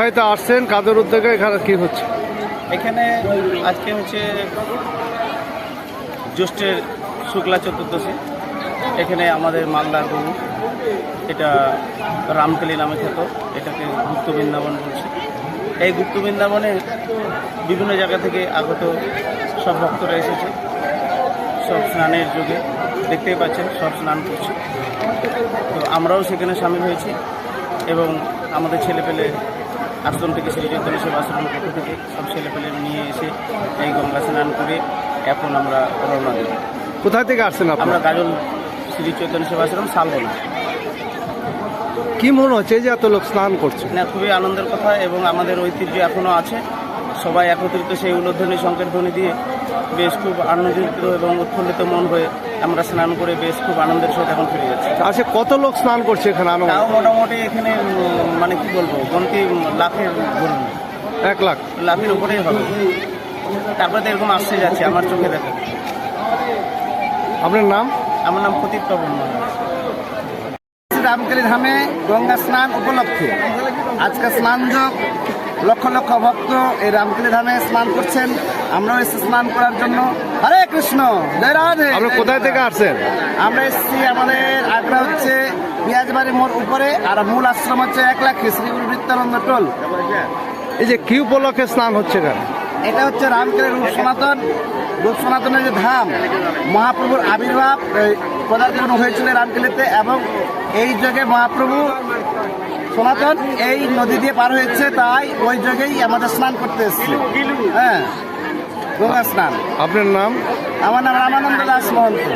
হয়তো আসছেন? কাদের উদ্যোগে? এখানে কি হচ্ছে? এখানে আজকে হচ্ছে জ্যৈষ্ঠের শুক্লা চতুর্দশী। এখানে আমাদের মালদার গরু এটা রামকেলি নামে খেত এটাকে গুপ্ত বৃন্দাবন বলছে। এই গুপ্ত বৃন্দাবনে বিভিন্ন জায়গা থেকে আগত সব ভক্তরা এসেছে। সব স্নানের যুগে দেখতেই পাচ্ছেন, সব স্নান করছে। তো আমরাও সেখানে সামিল হয়েছি এবং আমাদের ছেলেপেলে আশ্রম থেকে শ্রী চৈতন্য সেবা আশ্রমের পক্ষ থেকে সব ছেলেপেলে নিয়ে এসে এই গঙ্গা স্নান করে এখন আমরা রওনা দেব কোথা থেকে আসছেন আমরা গাজল শ্রী চৈতন্য সেবা আশ্রম শালবনা। কি মনে হচ্ছে যে এত লোক স্নান করছে? না খুবই আনন্দের কথা এবং আমাদের ঐতিহ্য এখনও আছে। সবাই একত্রিত সেই উল্লোধ্বনি সংকেত ধ্বনি দিয়ে বেশ খুব আনন্দিত এবং উৎফুল্লিত মন হয়ে আমরা স্নান করে বেশ খুব আনন্দের সহিত এখন ফিরে যাচ্ছি। আসে কত লোক স্নান করছে এখানে তাও মোটামুটি এখানে মানে কি বলব গণতি লাখের ধরুন এক লাখ। লাখের উপরেই হবে। তারপরে তো এরকম আসছে যাচ্ছে আমার চোখে দেখা। আপনার নাম? আমার নাম প্রতীক পাবন রামকালী ধামে গঙ্গা স্নান উপলক্ষে আজকে স্নান যোগ লক্ষ লক্ষ ভক্ত এই রামকালী ধামে স্নান করছেন। আমরাও এসে স্নান করার জন্য। হরে কৃষ্ণ জয় রাধে। আপনি কোথায় থেকে আসছেন? আমরা এসেছি আমাদের আগ্রা হচ্ছে পিঁয়াজবাড়ি মোড় উপরে আর মূল আশ্রম হচ্ছে এক লাখ শ্রী গুরু নিত্যানন্দ টোল। এই যে কি উপলক্ষে স্নান হচ্ছে এখানে? এটা হচ্ছে রামকেলের রূপ সনাতন। রূপ সনাতনের যে ধাম মহাপ্রভুর আবির্ভাব এই পদার্পণ হয়েছিল রামকেলিতে এবং এই যুগে মহাপ্রভু সনাতন এই নদী দিয়ে পার হয়েছে তাই ওই যুগেই আমাদের স্নান করতে এসছে। হ্যাঁ গঙ্গা স্নান। আপনার নাম? আমার নাম রামানন্দ দাস মহন্ত।